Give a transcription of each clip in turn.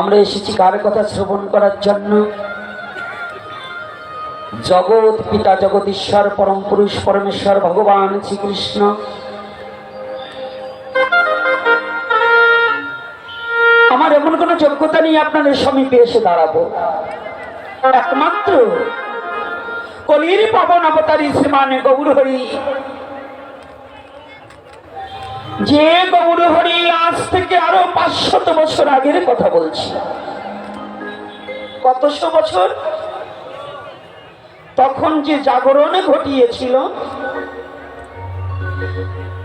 আমরা এসেছি কার কথা শ্রবণ করার জন্য? জগৎ পিতা জগদীশ্বর, পরম পুরুষ পরমেশ্বর, ভগবান শ্রীকৃষ্ণ। আমার এমন কোনো যোগ্যতা নেই, আপনাদের সমীপে এসে দাঁড়াবো। একমাত্র কলির পাবন অবতারী শ্রীমান গৌরহরি যে গৌরহরি আজ থেকে আরও পাঁচশত বছর আগের কথা বলছি। কতশো বছর? তখন যে জাগরণ ঘটিয়েছিল,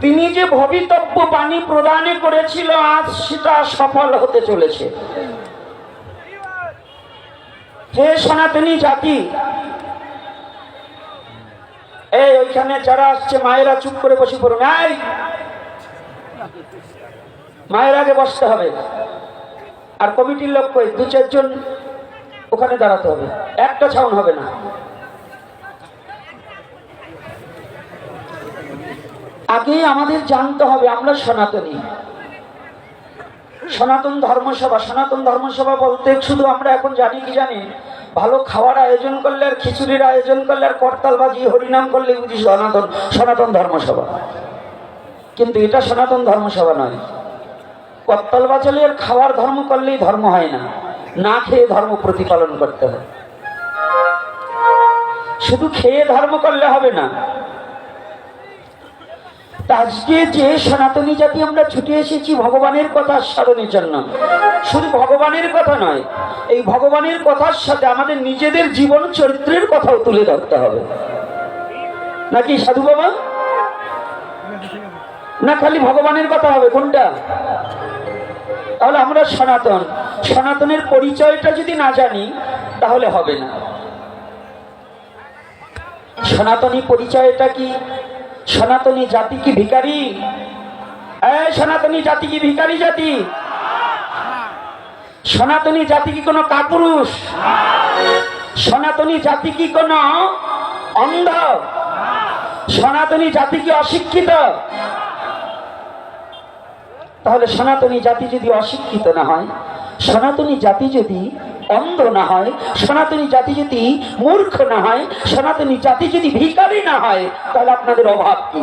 তিনি যে ভবিতব্য বাণী প্রদান করেছিল, আজ সেটা সফল হতে চলেছে। হে সনাতনী জাতি, এই ওইখানে যারা আসছে, মায়েরা চুপ করে বসে পড়ুন। এই মায়ের আগে বসতে হবে। আর কমিটির লোক দু চারজন ওখানে দাঁড়াতে হবে। একটা ছাউন হবে না। আগে আমাদের জানতে হবে, আমরা সনাতনী। সনাতন ধর্মসভা। সনাতন ধর্মসভা বলতে শুধু আমরা এখন জানি কি জানি? ভালো খাওয়ার আয়োজন করলে আর খিচুড়ির আয়োজন করলে আর করতাল বাজি হরিনাম করলে সনাতন সনাতন ধর্মসভা। কিন্তু এটা সনাতন ধর্মসভা নয়। করতাল বাজালে আর খাওয়ার ধর্ম করলেই ধর্ম হয় না। না খেয়ে ধর্ম প্রতিপালন করতে হয়। শুধু খেয়ে ধর্ম করলে হবে না। আজকে যে সনাতনী জাতি আমরা ছুটে এসেছি ভগবানের কথা স্মরণের জন্য, শুধু ভগবানের কথা নয়, এই ভগবানের কথার সাথে আমাদের নিজেদের জীবন চরিত্রের কথাও তুলে ধরতে হবে। নাকি সাধু বাবা? না, খালি ভগবানের কথা হবে, কোনটা? তাহলে আমরা সনাতন। সনাতনের পরিচয়টা যদি না জানি, তাহলে হবে না। সনাতনী পরিচয়টা কি? সনাতনী জাতি কি এই সনাতনী জাতি কি ভিখারি জাতি? সনাতনী জাতি কি কোনো কাপুরুষ? সনাতনী জাতি কি কোনো অন্ধ? সনাতনী জাতি কি অশিক্ষিত? তাহলে সনাতনী জাতি যদি অশিক্ষিত না হয়, সনাতনী জাতি যদি অন্ধ না হয়, সনাতনী জাতি যদি মূর্খ না হয়, সনাতনী জাতি যদি ভিকারি না হয়, তাহলে আপনাদের অভাব কি?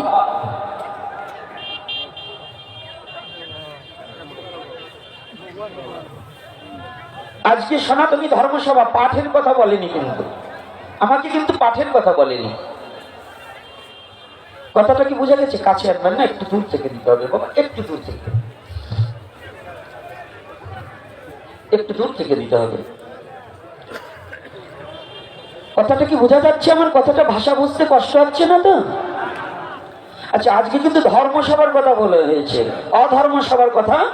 আজকে সনাতনী ধর্মসভা পাঠের কথা বলেনি কিন্তু। আমাকে কিন্তু পাঠের কথা বলেনি। কথাটা কি বোঝা গেছে? কাছে আনবেন না, একটু দূর থেকে দিতে হবে, বাবা, একটু দূর থেকে। একটু দূর থেকে দিতে হবে। কথাটা কি বোঝা যাচ্ছে আমার? কথাটা ভাষা বুঝতে কষ্ট হচ্ছে না তো? আচ্ছা আজকে কিন্তু ধর্ম ধর্মসভার কথা বলা হয়েছে। অধর্ম সভার কথা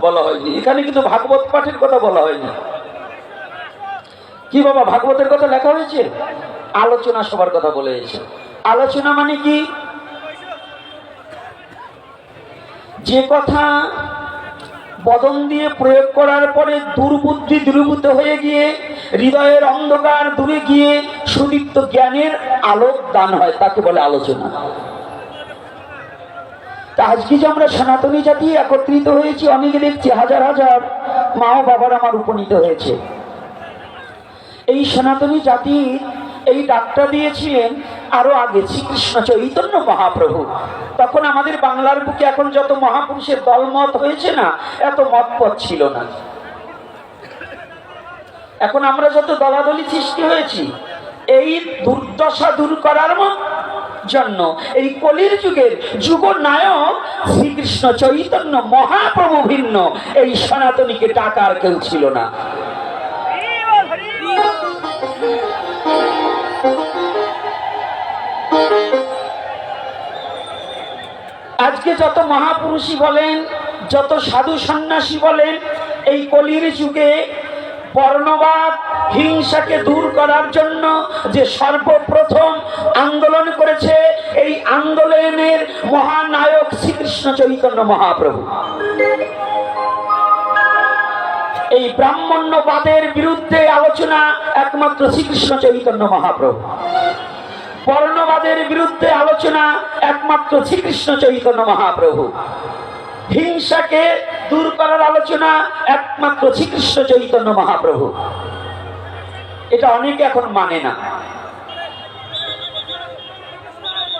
বলা হয়নি। এখানে কিন্তু ভাগবত পাঠের কথা বলা হয়নি। কি বাবা, ভাগবতের কথা লেখা হয়েছে? আলোচনা সবার কথা বলে হয়েছে। আলোচনা মানে কি? যে কথা বদন দিয়ে প্রয়োগ করার পরে দুর্বুদ্ধি দূরীভূত হয়ে গিয়ে হৃদয়ের অন্ধকার দূরে গিয়ে সুদীপ্ত জ্ঞানের আলোক দান হয়, তাকে বলে আলোচনা। আজকে যে আমরা সনাতনী জাতি একত্রিত হয়েছি, অনেকে দেখছি হাজার হাজার মা ও বাবার আমার উপনীত হয়েছে। এই সনাতনী জাতি এই ডাক্তার দিয়েছিলেন আরও আগে শ্রীকৃষ্ণ চৈতন্য মহাপ্রভু। তখন আমাদের বাংলার বুকে এখন যত মহাপুরুষের দলমত হয়েছে না, এত মতপথ ছিল না। এখন আমরা যত দলাদলি সৃষ্টি হয়েছি, এই দুর্দশা দূর করার জন্য, এই কলির যুগের যুগ নায়ক শ্রীকৃষ্ণ চৈতন্য মহাপ্রভু ভিন্ন, এই সনাতনীকে টাকার কেউ ছিল না। আজকে যত মহাপুরুষই বলেন, যত সাধু সন্ন্যাসী বলেন, এই কলির যুগে বর্ণবাদ, হিংসাকে দূর করার জন্য যে সর্বপ্রথম আন্দোলন করেছে, এই আন্দোলনের মহানায়ক শ্রীকৃষ্ণ চৈতন্য মহাপ্রভু। এই ব্রাহ্মণ্যবাদের বিরুদ্ধে আলোচনা একমাত্র শ্রীকৃষ্ণ চৈতন্য মহাপ্রভু। বর্ণবাদের বিরুদ্ধে আলোচনা একমাত্র শ্রীকৃষ্ণ চৈতন্য মহাপ্রভু। হিংসাকে দূর করার আলোচনা একমাত্র শ্রীকৃষ্ণ চৈতন্য মহাপ্রভু। এটা অনেকে এখন মানে না।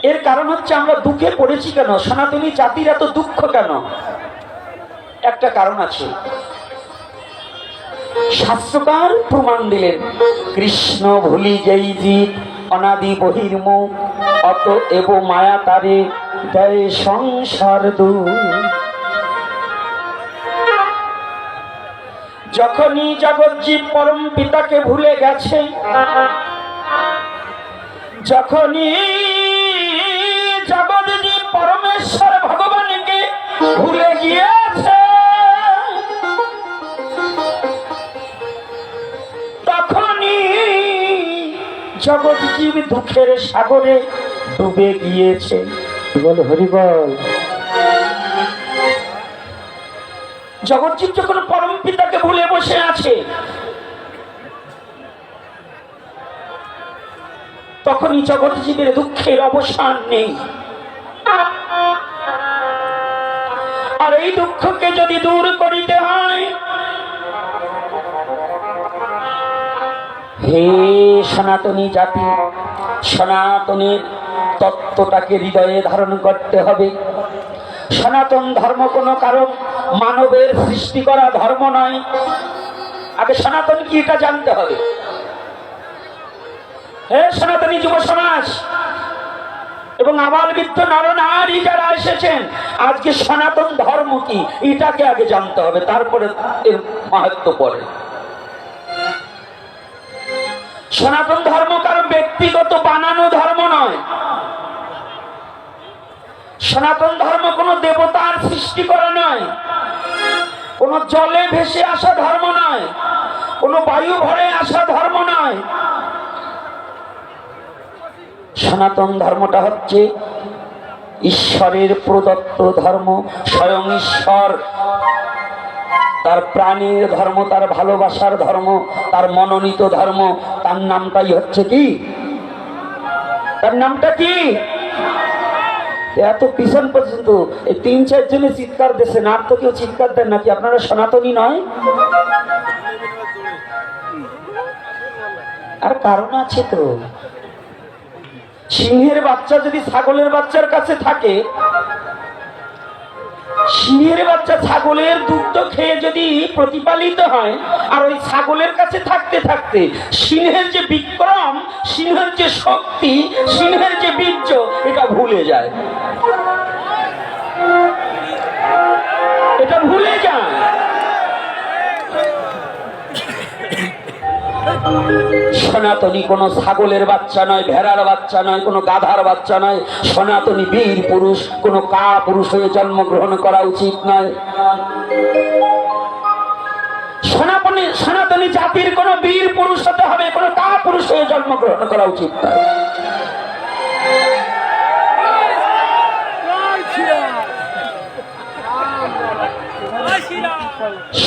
এর কারণ হচ্ছে আমরা দুঃখে পড়েছি কেন? সনাতনী জাতির এত দুঃখ কেন? একটা কারণ আছে। শাস্ত্রকার প্রমাণ দিলেন, কৃষ্ণ ভুলি যেই জীব। অনাদি বহির্মুখ অত এব মায়া তারে দেয় সংসার দু যখনই জগৎজীব পরম পিতাকে ভুলে গেছে, যখনই জগৎজীব পরমেশ্বর ভগবানকে ভুলে গিয়েছে জগৎজীব দুঃখের সাগরে ডুবে গিয়েছে। বল, হরিবল। জগৎজীব যখন পরম পিতাকে ভুলে বসে আছে, তখনই জগৎজীবের দুঃখের অবসান নেই। আর এই দুঃখকে যদি দূর করিতে হয় হে সনাতনী জাতি, সনাতনের তত্ত্বটাকে হৃদয়ে ধারণ করতে হবে। সনাতন ধর্ম কোনো কারণ, মানবের সৃষ্টি করা ধর্ম নয়। আগে সনাতন কি এটা জানতে হবে? হে সনাতনী যুব সমাজ, এবং আবার বৃদ্ধ নরনারী যারা এসেছেন, আজকে সনাতন ধর্ম কি? এটাকে আগে জানতে হবে, তারপরে এর মাহাত্ম পড়ে। সনাতন ধর্ম কারণ ব্যক্তিগত বানানো ধর্ম নয়। সনাতন ধর্ম কোনো দেবতার সৃষ্টি করা নয়। কোনো জলে ভেসে আসা ধর্ম নয়। কোনো বায়ু ভরে আসা ধর্ম নয়। সনাতন ধর্মটা হচ্ছে ঈশ্বরের প্রদত্ত ধর্ম, স্বয়ং ঈশ্বর। তার প্রাণীর ধর্ম, তার ভালোবাসার ধর্ম, তার মনোনীত ধর্ম, তার নামটাই হচ্ছে কি? তার নামটা কি? এত পিছন পর্যন্ত, এই তিন চার চারজনে চিৎকার দিচ্ছেন আর তো কেউ চিৎকার দেন নাকি? আপনারা সনাতনী নয়? আর কারণ আছে তো। সিংহের বাচ্চা যদি ছাগলের বাচ্চার কাছে থাকে সিংহের বাচ্চা ছাগলের দুগ্ধ খেয়ে যদি প্রতিপালিত হয়, আর ওই ছাগলের কাছে থাকতে থাকতে সিংহের যে বিক্রম, সিংহের যে শক্তি, সিংহের যে বীর্য, এটা ভুলে যায়। এটা ভুলে যায়। সনাতনী কোনো ছাগলের বাচ্চা নয়, ভেড়ার বাচ্চা নয়, কোনো গাধার বাচ্চা নয়। সনাতনী বীর পুরুষ, কোনো কা পুরুষ হয়ে জন্মগ্রহণ করা উচিত নয়। সনাতনী সনাতনী জাতির কোনো বীর পুরুষ হতে হবে, কোনো কা পুরুষ হয়ে জন্মগ্রহণ করা উচিত নয়।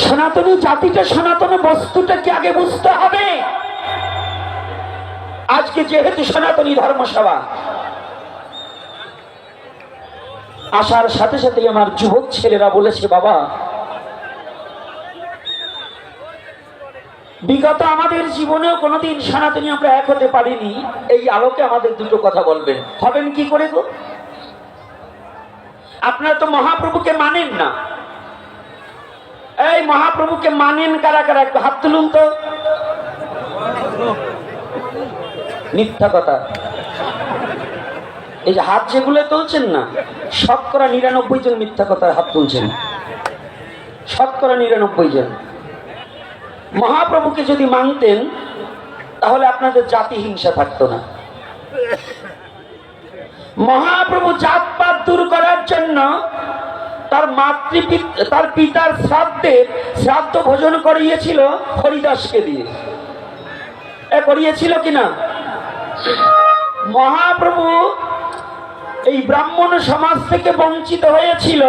সনাতনী জাতিটা সনাতন বস্তুটাকে আগে বুঝতে হবে? আজকে যেহেতু সনাতনী ধর্মসভা, আসার সাথে সাথে আমার যুবক ছেলেরা বলেছে, বাবা, বিগত আমাদের জীবনেও কোনোদিন সনাতনী আমরা এক হতে পারিনি। এই আলোকে আমাদের দুটো কথা বলবেন হবেন কি করে গো? আপনারা তো মহাপ্রভুকে মানেন না। এই মহাপ্রভুকে মানেন কারা কারা? একটু হাত তুলুন তো। মিথ্যা কথা। এই যে হাত যেগুলো তুলছেন না, শতকরা নিরানব্বই জন মিথ্যা কথায় হাত তুলছেন। শতকরা নিরানব্বই জন। মহাপ্রভুকে যদি মানতেন, তাহলে আপনাদের জাতি হিংসা থাকতো না। মহাপ্রভু জাতপাত দূর করার জন্য তার মাতৃ তার পিতার শ্রাদ্ধের শ্রাদ্ধ ভোজন করিয়েছিল হরিদাসকে দিয়ে। এ করিয়েছিল কিনা? মহাপ্রভু এই ব্রাহ্মণ সমাজ থেকে বঞ্চিত হয়েছিল।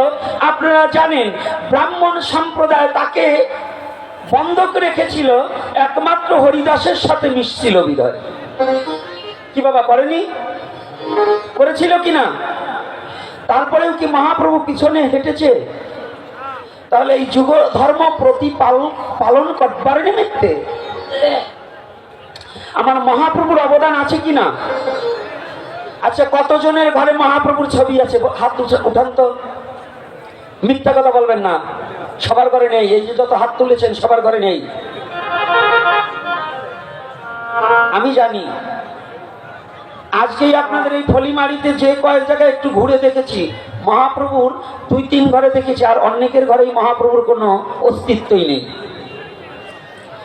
আপনারা জানেন, ব্রাহ্মণ সম্প্রদায় তাকে বন্ধক রেখেছিল, একমাত্র হরিদাসের সাথে মিশছিল বিধয়। কি বাবা করেনি? করেছিল কিনা? তারপরেও কি মহাপ্রভু পিছনে হেঁটেছে? তাহলে এই যুগ ধর্ম প্রতিপালন পালন করবার নিমিত্তে আমার মহাপ্রভুর অবদান আছে কি না? আচ্ছা কতজনের ঘরে মহাপ্রভুর ছবি আছে? হাত উঠা- উঠান তো। মিথ্যা কথা বলবেন না। সবার ঘরে নেই। এই যে যত হাত তুলেছেন, সবার ঘরে নেই। আমি জানি। আজকেই আপনাদের এই ফলিমারিতে যে কয়েক জায়গায় একটু ঘুরে দেখেছি, মহাপ্রভুর দুই তিন ঘরে দেখেছি, আর অনেকের ঘরেই মহাপ্রভুর কোনো অস্তিত্বই নেই।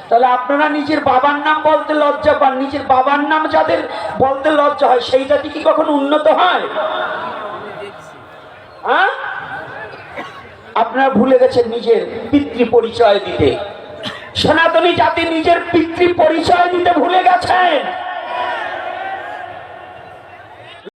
তাহলে আপনারা নিজের বাবার নাম বলতে লজ্জা পান, নিজের বাবার নাম যাদের বলতে লজ্জা হয় সেইটাতে কি কখনো উন্নত হয়? হ্যাঁ? আপনারা ভুলে গেছেন নিজের পিতৃ পরিচয় দিতে। সনাতনী জাতি নিজের পিতৃ পরিচয় দিতে ভুলে গেছেন।